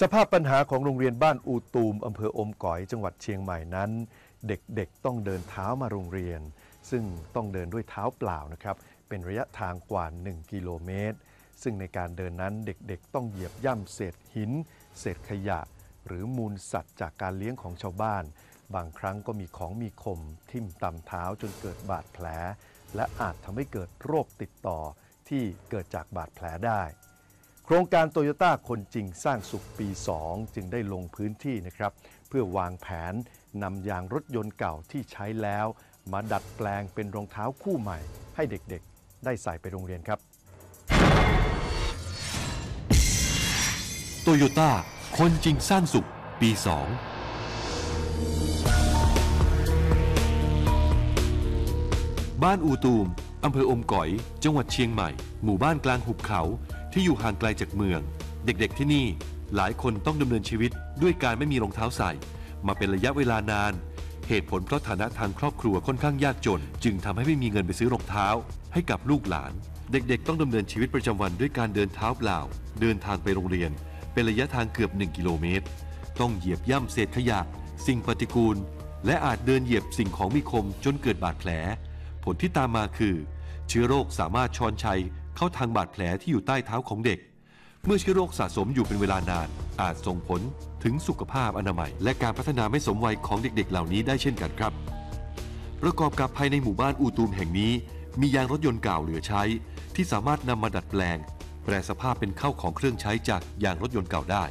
สภาพปัญหาของโรงเรียนบ้านอูตูมอำเภออมก๋อย จังหวัดเชียงใหม่นั้น เด็กๆต้องเดินเท้ามาโรงเรียน ซึ่งต้องเดินด้วยเท้าเปล่านะครับ เป็นระยะทางกว่า 1 กิโลเมตร ซึ่งในการเดินนั้นเด็กๆ ต้องเหยียบย่ำเศษหิน เศษขยะ หรือมูลสัตว์จากการเลี้ยงของชาวบ้าน บางครั้งก็มีของมีคม ทิ่มตำเท้าจนเกิดบาดแผล และอาจทำให้เกิดโรคติดต่อที่เกิดจากบาดแผลได้ โครงการโตโยต้าคนจริงสร้างสุขปี 2 จึงได้ลงพื้นที่นะครับ เพื่อวางแผนนำยางรถยนต์เก่าที่ใช้แล้ว มาดัดแปลงเป็นรองเท้าคู่ใหม่ ให้เด็กๆ ได้ใส่ไปโรงเรียนครับโตโยต้าคนจริงสร้างสุขปี 2บ้านอูตูม อำเภออมก๋อย จังหวัดเชียงใหม่ หมู่บ้านกลางหุบเขา ที่อยู่ห่างไกลจากเมือง เด็กๆที่นี่หลายคนต้องดำเนินชีวิตด้วยการไม่มีรองเท้าใส่ มาเป็นระยะเวลานาน เหตุผลเพราะฐานะทางครอบครัวค่อนข้างยากจน จึงทำให้ไม่มีเงินไปซื้อรองเท้า ให้กับลูกหลาน เด็กๆ ต้องดำเนินชีวิตประจำวันด้วยการเดินเท้าเปล่า เดินทางไปโรงเรียน เป็นระยะทางเกือบ 1 กิโลเมตร ต้องเหยียบย่ำเศษขยะ สิ่งปฏิกูล และอาจเดินเหยียบสิ่งของมีคมจนเกิดบาดแผล ผลที่ตามมาคือ เชื้อโรคสามารถชอนชัย เข้าทางบาดแผลที่อยู่ใต้เท้าของเด็ก เมื่อเชื้อโรคสะสมอยู่เป็นเวลานาน อาจส่งผลถึงสุขภาพอนามัย และการพัฒนาไม่สมวัยของเด็กๆ เหล่านี้ได้เช่นกันครับ ประกอบกับภายในหมู่บ้านอูตูมแห่งนี้ มียางรถยนต์เก่าเหลือใช้ ที่สามารถนำมาดัดแปลง แปลสภาพเป็นเข้าของเครื่องใช้จากยางรถยนต์เก่าได้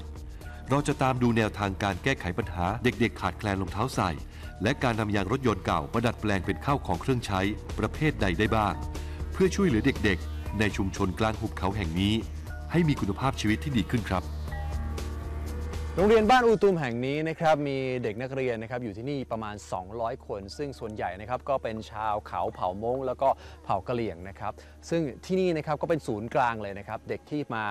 เราจะตามดูแนวทางการแก้ไขปัญหาเด็ก ๆ ขาดแคลนรองเท้าใส่และการนำยางรถยนต์เก่ามาดัดแปลงเป็นเข้าของเครื่องใช้ประเภทใดได้บ้าง เพื่อช่วยเหลือเด็กๆ ในชุมชนกลางหุบเขาแห่งนี้ ให้มีคุณภาพชีวิตที่ดีขึ้นครับ โรงเรียนบ้านอูตูมแห่งนี้นะครับมีเด็กนักเรียนนะครับอยู่ที่นี่ประมาณ 200 คน ซึ่งส่วนใหญ่นะครับก็เป็นชาวเขาเผ่ามงแล้วก็เผ่ากะเหลี่ยงนะครับซึ่งที่นี่นะครับก็เป็นศูนย์กลางเลยนะครับเด็กที่มา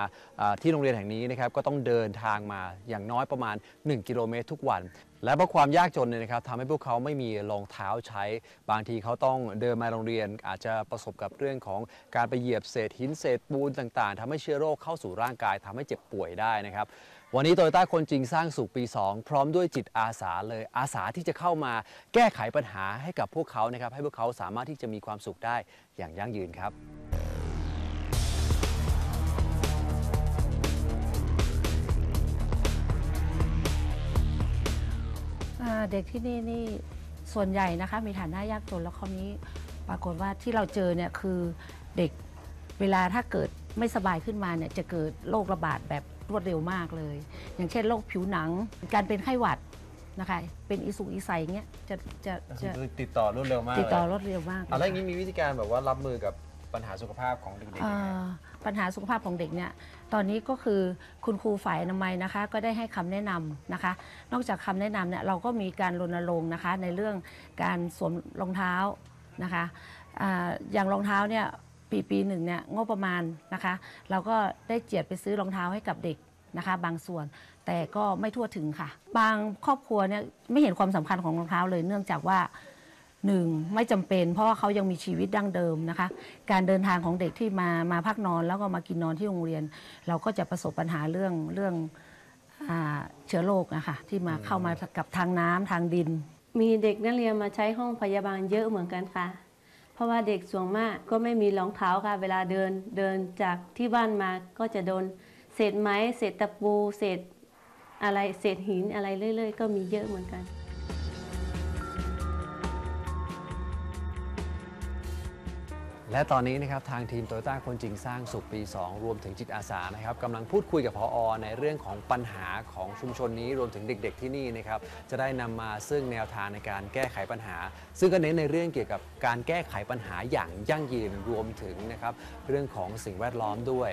ที่โรงเรียนแห่งนี้นะครับก็ต้องเดินทางมาอย่างน้อยประมาณ 1 กิโลเมตรทุกวัน และเพราะความยากจนเนี่ยนะครับทำให้พวกเขาไม่มีรองเท้าใช้ บางทีเขาต้องเดินมาโรงเรียนอาจจะประสบกับเรื่องของการไปเหยียบเศษหินเศษปูนต่าง ๆทำให้เชื้อโรคเข้าสู่ร่างกายทำให้เจ็บป่วยได้นะครับ วันนี้โตโยต้าคนจริงสร้างสุขปี 2 พร้อมด้วยจิตอาสาเลยอาสาที่จะเข้ามาแก้ไขปัญหาให้กับพวกเขานะครับ ให้พวกเขาสามารถที่จะมีความสุขได้อย่างยั่งยืนครับเด็กที่นี่นี่ส่วนใหญ่นะคะมีฐานะยากจนแล้วคราวนี้ปรากฏว่าที่เราเจอเนี่ยคือเด็กเวลาถ้าเกิดไม่สบายขึ้นมาเนี่ยจะเกิดโรคระบาดแบบ รวดเร็วมากเลย อย่างเช่นโรคผิวหนัง การเป็นไข้หวัดนะคะ เป็นอีสุกอีใสเงี้ยจะจะจะ ติดต่อรวดเร็วมากติดต่อรวดเร็วมากอะไรอย่างนี้มีวิธีการแบบว่ารับมือกับปัญหาสุขภาพของเด็กๆยังเอ่ไงอปัญหาสุขภาพของเด็กเนี่ย ตอนนี้ก็คือคุณครูฝ่ายอนามัยนะคะ ก็ได้ให้คำแนะนำนะคะ นอกจากคำแนะนำเนี่ยเราก็มีการรณรงค์นะคะในเรื่องการสวมรองเท้านะคะอาอย่างรองเท้าเนี่ย ปีปีหนึ่งเนี่ยงบประมาณนะคะ เราก็ได้เจียดไปซื้อรองเท้าให้กับเด็กนะคะ บางส่วนแต่ก็ไม่ทั่วถึงค่ะ บางครอบครัวเนี่ยไม่เห็นความสำคัญของรองเท้าเลยเนื่องจากว่าหนึ่งไม่จำเป็น เพราะว่าเขายังมีชีวิตดั้งเดิมนะคะ การเดินทางของเด็กที่มามาพักนอนแล้วก็มากินนอนที่โรงเรียน เราก็จะประสบปัญหาเรื่องเรื่องอเชื้อโรคนะคะที่มาเข้ามากับทางน้ำทางดิน มีเด็กนักเรียนมาใช้ห้องพยาบาลเยอะเหมือนกันค่ะ ราะว่าเด็กส่วนมากก็ไม่มีรองเท้าค่ะ เวลาเดินเดินจากที่บ้านมาก็จะโดนเศษไม้ เศษตะปู เศษอะไร เศษหินอะไรเรื่อย ๆ ก็มีเยอะเหมือนกัน และตอนนี้นะครับทางทีมโตโยต้าคนจริงสร้างสุขปี 2 รวมถึงจิตอาสานะครับกำลังพูดคุยกับพออในเรื่องของปัญหาของชุมชนนี้รวมถึงเด็ก ๆ ที่นี่นะครับจะได้นำมาซึ่งแนวทางในการแก้ไขปัญหา ซึ่งก็เน้นในเรื่องเกี่ยวกับการแก้ไขปัญหาอย่างยั่งยืนรวมถึงนะครับเรื่องของสิ่งแวดล้อมด้วย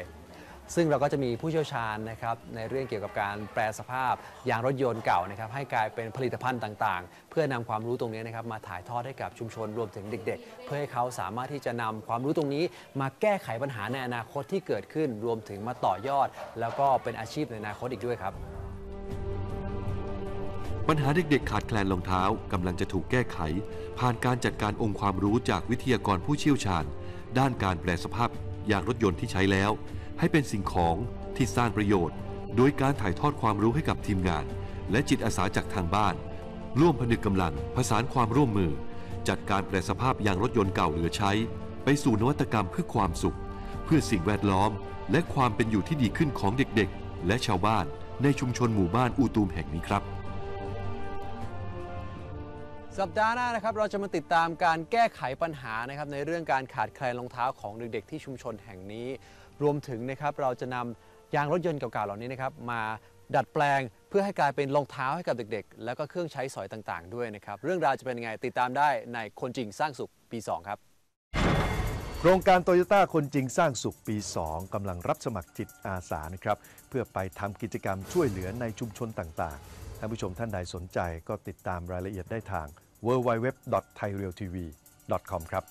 ซึ่งเราก็จะมีผู้เชี่ยวชาญนะครับในเรื่องเกี่ยวกับการแปลสภาพยางรถยนต์เก่านะครับให้กลายเป็นผลิตภัณฑ์ต่างๆ เพื่อนำความรู้ตรงนี้นะครับมาถ่ายทอดให้กับชุมชนรวมถึงเด็ก ๆ เพื่อให้เขาสามารถที่จะนำความรู้ตรงนี้ มาแก้ไขปัญหาในอนาคตที่เกิดขึ้น รวมถึงมาต่อยอด แล้วก็เป็นอาชีพในอนาคตอีกด้วยครับ ปัญหาเด็กๆ ขาดแคลนรองเท้ากำลังจะถูกแก้ไข ผ่านการจัดการองค์ความรู้จากวิทยากรผู้เชี่ยวชาญ ด้านการแปลสภาพยางรถยนต์ที่ใช้แล้ว ให้เป็นสิ่งของที่สร้างประโยชน์ โดยการถ่ายทอดความรู้ให้กับทีมงาน และจิตอาสาจากทางบ้าน ร่วมผนึกกำลังผสานความร่วมมือ จัดการแปลสภาพยางรถยนต์เก่าเหลือใช้ ไปสู่นวัตกรรมเพื่อความสุข เพื่อสิ่งแวดล้อม และความเป็นอยู่ที่ดีขึ้นของเด็กๆ และชาวบ้านในชุมชนหมู่บ้านอูตูมแห่งนี้ครับสัปดาห์หน้านะครับเราจะมาติดตามการแก้ไขปัญหานะครับในเรื่องการขาดแคลนรองเท้าของเด็กๆที่ชุมชนแห่งนี้ รวมถึงนะครับเราจะนำยางรถยนต์เก่าๆเหล่านี้นะครับมาดัดแปลงเพื่อให้กลายเป็นรองเท้าให้กับเด็กๆ แล้วก็เครื่องใช้สอยต่างๆ ด้วยนะครับ เรื่องราวจะเป็นยังไงติดตามได้ในคนจริงสร้างสุขปี 2 ครับ โครงการโตโยต้าคนจริงสร้างสุขปี 2กำลังรับสมัครจิตอาสานะครับเพื่อไปทำกิจกรรมช่วยเหลือในชุมชนต่างๆ ท่านผู้ชมท่านใดสนใจก็ติดตามรายละเอียดได้ทาง www.thairealtv.com ครับ